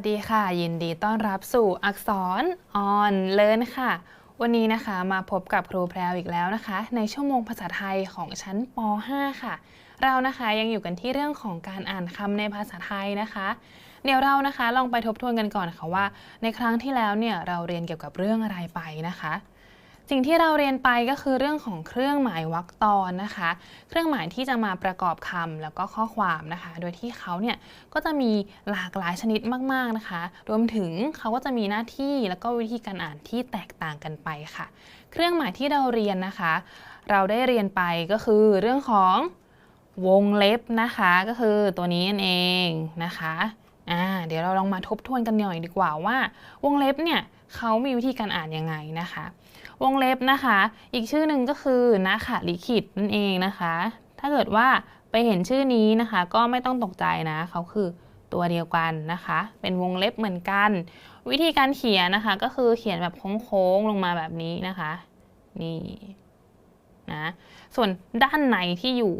วัสดีค่ะ ยินดีต้อนรับสู่อักษรออนเลินค่ะ วันนี้นะคะมาพบกับครูแพรวอีกแล้วนะคะ ในชั่วโมงภาษาไทยของชั้นป .5 ค่ะ เรานะคะยังอยู่กันที่เรื่องของการอ่านคำในภาษาไทยนะคะ เดี๋ยวเรานะคะลองไปทบทวนกันก่อนค่ะว่า ในครั้งที่แล้วเนี่ยเราเรียนเกี่ยวกับเรื่องอะไรไปนะคะ สิ่งที่เราเรียนไปก็คือเรื่องของเครื่องหมายวรรคตอนนะคะ เครื่องหมายที่จะมาประกอบคำแล้วก็ข้อความนะคะ โดยที่เขาเนี่ยก็จะมีหลากหลายชนิดมากๆนะคะ รวมถึงเขาก็จะมีหน้าที่แล้วก็วิธีการอ่านที่แตกต่างกันไปค่ะ เครื่องหมายที่เราเรียนนะคะ เราได้เรียนไปก็คือเรื่องของวงเล็บนะคะ ก็คือตัวนี้นั่นเองนะคะ อ่าเดี๋ยวเราลองมาทบทวนกันหน่อยดีกว่าว่า วงเล็บเนี่ยเขามีวิธีการอ่านยังไงนะคะ วงเล็บนะคะ อีกชื่อหนึ่งก็คือนาขาลิขิตนั่นเองนะคะ ถ้าเกิดว่าไปเห็นชื่อนี้นะคะ ก็ไม่ต้องตกใจนะเขาคือตัวเดียวกันนะคะ เป็นวงเล็บเหมือนกัน วิธีการเขียนนะคะ ก็คือเขียนแบบโค้งๆลงมาแบบนี้นะคะ นี่นะส่วนด้านในที่อยู่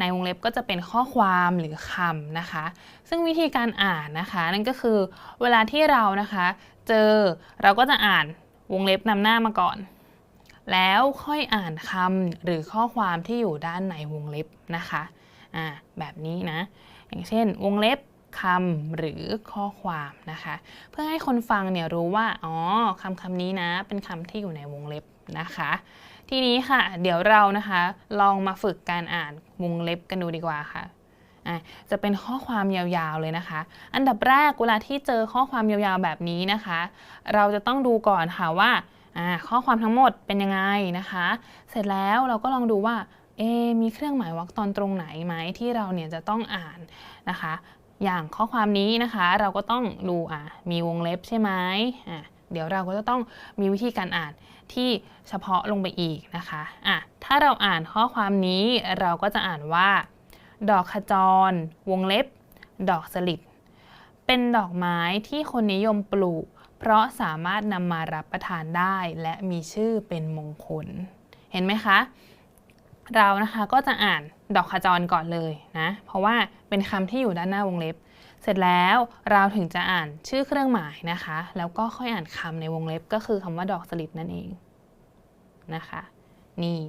ในวงเล็บก็จะเป็นข้อความหรือคำนะคะ ซึ่งวิธีการอ่านนะคะ นั่นก็คือเวลาที่เรานะคะเจอเราก็จะอ่านวงเล็บนำหน้ามาก่อน แล้วค่อยอ่านคำหรือข้อความที่อยู่ด้านในวงเล็บนะคะอ่าแบบนี้นะ อย่างเช่น วงเล็บคำหรือข้อความนะคะ เพื่อให้คนฟังเนี่ยรู้ว่าอ๋อคำคำนี้นะ เป็นคำที่อยู่ในวงเล็บ นะคะ ทีนี้ค่ะ เดี๋ยวเรานะคะลองมาฝึกการอ่านวงเล็บกันดูดีกว่าค่ะจะเป็นข้อความยาวๆเลยนะคะ อันดับแรกเวลาที่เจอข้อความยาวๆแบบนี้นะคะ เราจะต้องดูก่อนค่ะว่าข้อความทั้งหมดเป็นยังไงนะคะ เสร็จแล้วเราก็ลองดูว่าเอมีเครื่องหมายวรรคตอนตรงไหนไหมที่เราเนี่ยจะต้องอ่านนะคะ อย่างข้อความนี้นะคะ เราก็ต้องดูอะมีวงเล็บใช่ไหมอะ เดี๋ยวเราก็จะต้องมีวิธีการอ่านที่เฉพาะลงไปอีกนะคะอะถ้าเราอ่านข้อความนี้เราก็จะอ่านว่า ดอกขจร วงเล็บ ดอกสลิดเป็นดอกไม้ที่คนนิยมปลูก เพราะสามารถนำมารับประทานได้และมีชื่อเป็นมงคล เห็นไหมคะ เรานะคะก็จะอ่านดอกขจรก่อนเลยนะ เพราะว่าเป็นคำที่อยู่ด้านหน้าวงเล็บ เสร็จแล้วเราถึงจะอ่านชื่อเครื่องหมายนะคะ แล้วก็ค่อยอ่านคำในวงเล็บก็คือคำว่าดอกสลิดนั่นเองนะคะนี่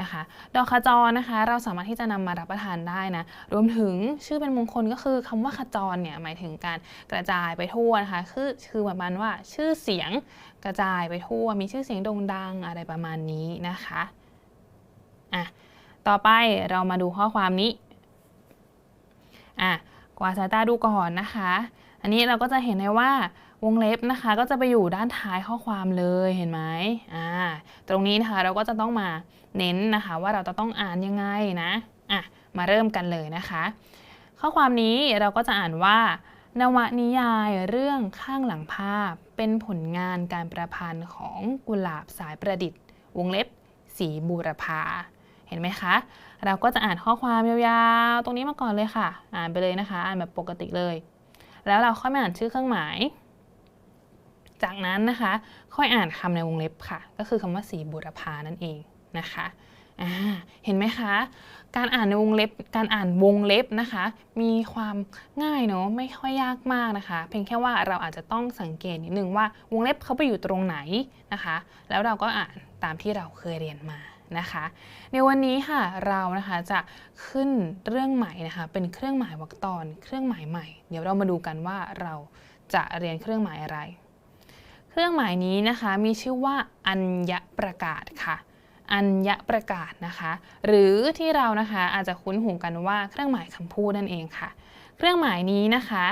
นะคะดอกขจรนะคะ เราสามารถที่จะนำมารับประทานได้นะ รวมถึงชื่อเป็นมงคลก็คือคำว่าขจรเนี่ยหมายถึงการกระจายไปทั่วนะคะคือคือประมาณว่าชื่อเสียงกระจายไปทั่ว มีชื่อเสียงโด่งดังอะไรประมาณนี้นะคะอะต่อไปเรามาดูข้อความนี้อะ กวาสายตาดูก่อนนะคะ อันนี้เราก็จะเห็นได้ว่าวงเล็บนะคะก็จะไปอยู่ด้านท้ายข้อความเลยเห็นไหมอ่าตรงนี้นะคะเราก็จะต้องมาเน้นนะคะว่าเราจะต้องอ่านยังไงนะอะมาเริ่มกันเลยนะคะ ข้อความนี้เราก็จะอ่านว่านวนิยายเรื่องข้างหลังภาพ เป็นผลงานการประพันธ์ของกุหลาบสายประดิษฐ์ วงเล็บ สีบูรพา เห็นไหมคะ เราก็จะอ่านข้อความยาวๆ ตรงนี้มาก่อนเลยค่ะ อ่านไปเลยนะคะ อ่านแบบปกติเลย แล้วเราค่อยมาอ่านชื่อเครื่องหมาย จากนั้นนะคะ ค่อยอ่านคำในวงเล็บค่ะ ก็คือคำว่าสีบูรพานั่นเองนะคะเห็นไหมคะ การอ่านในวงเล็บ การอ่านวงเล็บนะคะ มีความง่ายเนาะ ไม่ค่อยยากมากนะคะ เพียงแค่ว่าเราอาจจะต้องสังเกตนิดนึงว่าวงเล็บเขาไปอยู่ตรงไหนนะคะ แล้วเราก็อ่านตามที่เราเคยเรียนมา นะคะ ในวันนี้ค่ะเรานะคะจะขึ้นเรื่องใหม่นะคะเป็นเครื่องหมายวรรคตอน เครื่องหมายใหม่ เดี๋ยวเรามาดูกันว่าเราจะเรียนเครื่องหมายอะไร เครื่องหมายนี้นะคะมีชื่อว่าอัญญประกาศค่ะ อัญญประกาศนะคะ หรือที่เรานะคะอาจจะคุ้นหูกันว่าเครื่องหมายคำพูดนั่นเองค่ะ เครื่องหมายนี้นะคะ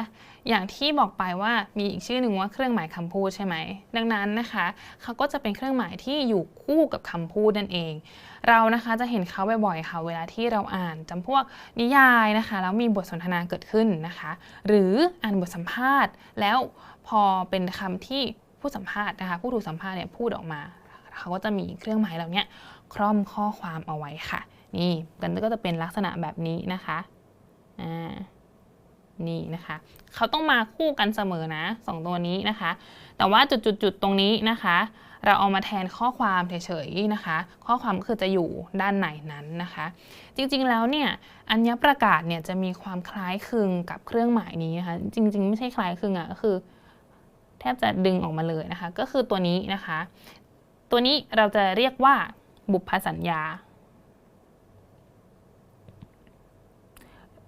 อย่างที่บอกไปว่ามีอีกชื่อหนึ่งว่าเครื่องหมายคำพูดใช่ไหมดังนั้นนะคะเขาก็จะเป็นเครื่องหมายที่อยู่คู่กับคำพูดนั่นเอง เรานะคะจะเห็นเขาบ่อยๆค่ะเวลาที่เราอ่านจำพวกนิยายนะคะแล้วมีบทสนทนาเกิดขึ้นนะคะ หรืออ่านบทสัมภาษณ์ แล้วพอเป็นคำที่ผู้สัมภาษณ์นะคะผู้ถูกสัมภาษณ์เนี่ยพูดออกมา เขาก็จะมีเครื่องหมายเหล่านี้คร่อมข้อความเอาไว้ค่ะ นี่กันก็จะเป็นลักษณะแบบนี้นะคะอ่านี่นะคะ เขาต้องมาคู่กันเสมอนะสองตัวนี้นะคะ แต่ว่าจุดๆตรงนี้นะคะ เราเอามาแทนข้อความเฉยๆนะคะ ข้อความก็คือจะอยู่ด้านในนั้นนะคะ จริงๆแล้วเนี่ยอัญญประกาศเนี่ยจะมีความคล้ายคลึงกับเครื่องหมายนี้นะคะ จริง ๆ ไม่ใช่คล้ายคลึงอะก็คือ แทบจะดึงออกมาเลยนะคะ ก็คือตัวนี้นะคะ ตัวนี้เราจะเรียกว่าบุพสัญญา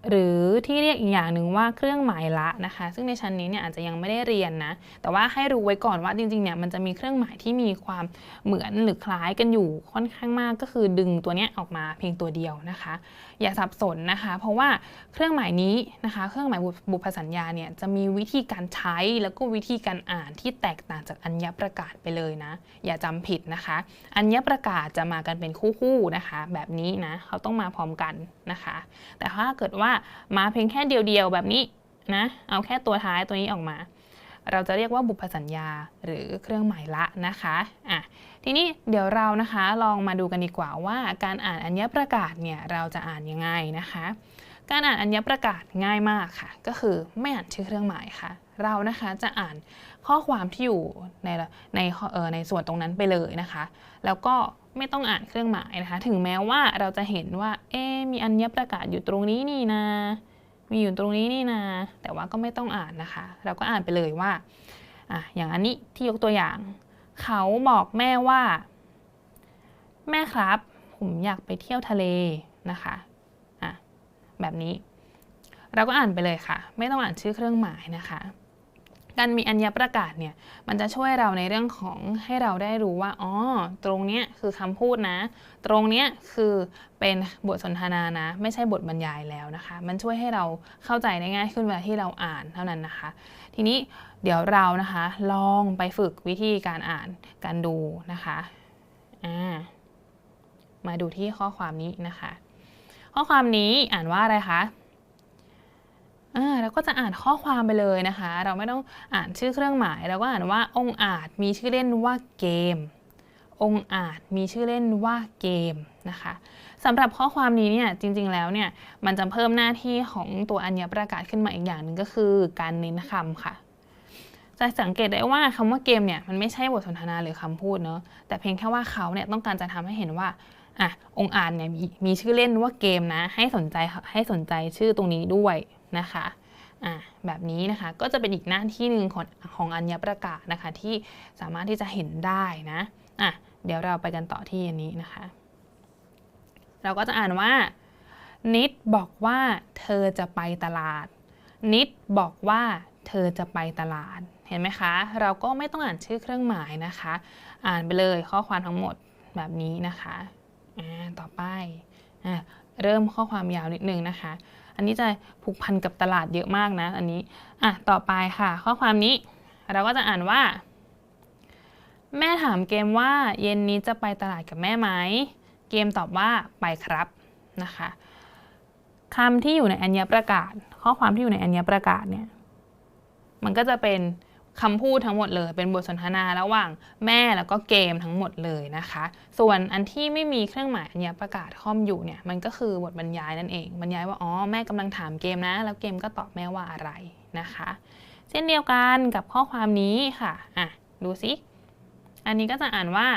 หรือที่เรียกอีกอย่างหนึ่งว่าเครื่องหมายละนะคะ ซึ่งในชั้นนี้เนี่ยอาจจะยังไม่ได้เรียนนะ แต่ว่าให้รู้ไว้ก่อนว่าจริงๆเนี่ยมันจะมีเครื่องหมายที่มีความเหมือนหรือคล้ายกันอยู่ค่อนข้างมาก ก็คือดึงตัวเนี้ยออกมาเพียงตัวเดียวนะคะ อย่าสับสนนะคะ เพราะว่าเครื่องหมายนี้นะคะ เครื่องหมายบุพสัญญาเนี่ยจะมีวิธีการใช้แล้วก็วิธีการอ่านที่แตกต่างจากอัญญประกาศไปเลยนะ อย่าจำผิดนะคะ อัญญประกาศจะมากันเป็นคู่ๆนะคะ แบบนี้นะเขาต้องมาพร้อมกันนะคะ แต่ถ้าเกิดว่ามาเพียงแค่เดียวๆแบบนี้นะเอาแค่ตัวท้ายตัวนี้ออกมา เราจะเรียกว่าบุพสัญญาหรือเครื่องหมายละนะคะอะทีนี้เดี๋ยวเรานะคะลองมาดูกันดีกว่าว่าการอ่านอัญญประกาศเนี่ยเราจะอ่านยังไงนะคะ การอ่านอัญญประกาศง่ายมากค่ะ ก็คือไม่อ่านชื่อเครื่องหมายค่ะ เรานะคะจะอ่านข้อความที่อยู่ในในในส่วนตรงนั้นไปเลยนะคะ แล้วก็ ไม่ต้องอ่านเครื่องหมายนะคะ ถึงแม้ว่าเราจะเห็นว่า เอ๊มีอัญญประกาศอยู่ตรงนี้นี่นามีอยู่ตรงนี้นี่นาแต่ว่าก็ไม่ต้องอ่านนะคะ เราก็อ่านไปเลยว่าอะอย่างอันนี้ที่ยกตัวอย่าง เขาบอกแม่ว่า แม่ครับ ผมอยากไปเที่ยวทะเลนะคะอะแบบนี้ เราก็อ่านไปเลยค่ะ ไม่ต้องอ่านชื่อเครื่องหมายนะคะ การมีอัญญประกาศเนี่ยมันจะช่วยเราในเรื่องของให้เราได้รู้ว่าอ๋อตรงเนี้ยคือคำพูดนะ ตรงเนี้ยคือเป็นบทสนทนานะ ไม่ใช่บทบรรยายแล้วนะคะ มันช่วยให้เราเข้าใจได้ง่ายขึ้นเวลาที่เราอ่านเท่านั้นนะคะ ทีนี้เดี๋ยวเรานะคะลองไปฝึกวิธีการอ่านการดูนะคะอ่ามาดูที่ข้อความนี้นะคะ ข้อความนี้อ่านว่าอะไรคะ ก็จะอ่านข้อความไปเลยนะคะ เราไม่ต้องอ่านชื่อเครื่องหมายเราก็อ่านว่าองอาจมีชื่อเล่นว่าเกม องอาจมีชื่อเล่นว่าเกมนะคะสำหรับข้อความนี้เนี่ยจริงๆแล้วเนี่ยมันจะเพิ่มหน้าที่ของตัวอัญญประกาศขึ้นมาอีกอย่างหนึ่งก็คือการเน้นคำค่ะจะสังเกตได้ว่าคำว่าเกมเนี่ยมันไม่ใช่บทสนทนาหรือคำพูดเนาะแต่เพียงแค่ว่าเขาเนี่ยต้องการจะทำให้เห็นว่าอะองค์อาจเนี่ยมมีชื่อเล่นว่าเกมนะให้สนใจให้สนใจชื่อตรงนี้ด้วยนะคะ อะแบบนี้นะคะก็จะเป็นอีกหน้าที่หนึ่งของของอัญญประกาศนะคะที่สามารถที่จะเห็นได้นะอะเดี๋ยวเราไปกันต่อที่อันนี้นะคะ เราก็จะอ่านว่า นิดบอกว่าเธอจะไปตลาด นิดบอกว่าเธอจะไปตลาดเห็นไหมคะ เราก็ไม่ต้องอ่านชื่อเครื่องหมายนะคะ อ่านไปเลยข้อความทั้งหมดแบบนี้นะคะอ่าต่อไปอ่าเริ่มข้อความยาวนิดนึงนะคะ อันนี้จะผูกพันกับตลาดเยอะมากนะ อันนี้อะต่อไปค่ะ ข้อความนี้เราก็จะอ่านว่า แม่ถามเกมว่าเย็นนี้จะไปตลาดกับแม่ไหม เกมตอบว่าไปครับนะคะคำที่อยู่ในอัญญประกาศ ข้อความที่อยู่ในอัญญประกาศเนี่ยมันก็จะเป็น คำพูดทั้งหมดเลย เป็นบทสนทนาระหว่างแม่แล้วก็เกมทั้งหมดเลยนะคะ ส่วนอันที่ไม่มีเครื่องหมายอัญญประกาศค่อมอยู่เนี่ยมันก็คือบทบรรยายนั่นเอง บรรยายว่าอ๋อแม่กำลังถามเกมนะ แล้วเกมก็ตอบแม่ว่าอะไรนะคะ เช่นเดียวกันกับข้อความนี้ค่ะอะดูสิอันนี้ก็จะอ่านว่า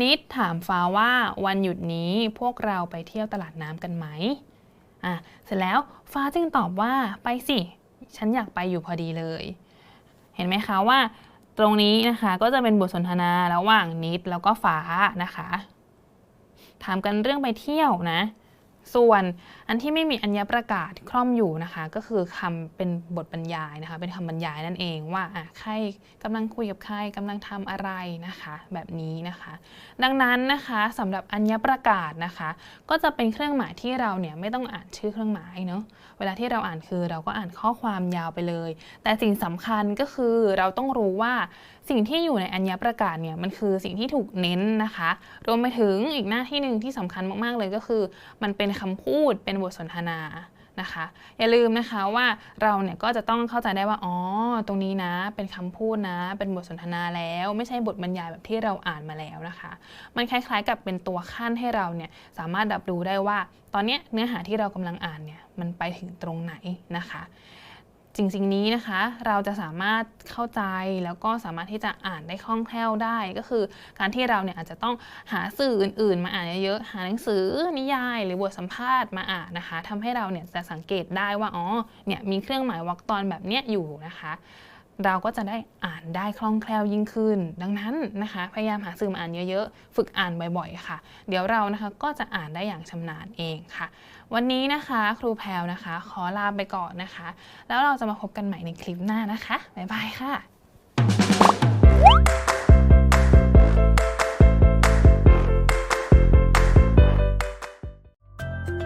นิดถามฟ้าว่าวันหยุดนี้พวกเราไปเที่ยวตลาดน้ำกันไหมอะเสร็จแล้วฟ้าจึงตอบว่าไปสิ ฉันอยากไปอยู่พอดีเลย เห็นไหมคะว่าตรงนี้นะคะก็จะเป็นบทสนทนาระหว่างนิดแล้วก็ฟ้านะคะถามกันเรื่องไปเที่ยวนะ ส่วนอันที่ไม่มีอัญญประกาศคล่อมอยู่นะคะ ก็คือคำเป็นบทบรรยายนะคะ เป็นคำบรรยายนั่นเองว่าอะใครกำลังคุยกับใครกำลังทำอะไรนะคะ แบบนี้นะคะ ดังนั้นนะคะสำหรับอัญญประกาศนะคะ ก็จะเป็นเครื่องหมายที่เราเนี่ยไม่ต้องอ่านชื่อเครื่องหมายเนาะเวลาที่เราอ่านคือเราก็อ่านข้อความยาวไปเลย แต่สิ่งสำคัญก็คือเราต้องรู้ว่าสิ่งที่อยู่ในอัญญประกาศเนี่ยมันคือสิ่งที่ถูกเน้นนะคะ รวมไปถึงอีกหน้าที่หนึ่งที่สำคัญมากๆเลยก็คือ มันเป็นคำพูดเป็นบทสนทนานะคะอย่าลืมนะคะว่าเราเนี่ยก็จะต้องเข้าใจได้ว่าอ๋อตรงนี้นะ เป็นคำพูดนะ เป็นบทสนทนาแล้ว ไม่ใช่บทบรรยายแบบที่เราอ่านมาแล้วนะคะ มันคล้ายๆกับเป็นตัวขั้นให้เราเนี่ยสามารถรับรู้ได้ว่า ตอนนี้เนื้อหาที่เรากำลังอ่านเนี่ยมันไปถึงตรงไหนนะคะ จริงนี้นะคะ เราจะสามารถเข้าใจแล้วก็สามารถที่จะอ่านได้คล่องแคล่วได้ ก็คือการที่เราเนี่ยอาจจะต้องหาสื่ออื่น ๆ มาอ่านเยอะๆหาหนังสือนิยาย หรือบทสัมภาษณ์มาอ่านนะคะทำให้เราเนี่ยจะสังเกตได้ว่าอ๋อเนี่ยมีเครื่องหมายวรรคตอนแบบเนี้ยอยู่นะคะ เราก็จะได้อ่านได้คล่องแคล่วยิ่งขึ้น ดังนั้นนะคะ พยายามหาสื่อมาอ่านเยอะๆ ฝึกอ่านบ่อยๆ ค่ะ เดี๋ยวเรานะคะก็จะอ่านได้อย่างชำนาญเองค่ะ วันนี้นะคะครูแพลวนะคะ ขอลาไปก่อนนะคะ แล้วเราจะมาพบกันใหม่ในคลิปหน้านะคะบ๊ายบายค่ะ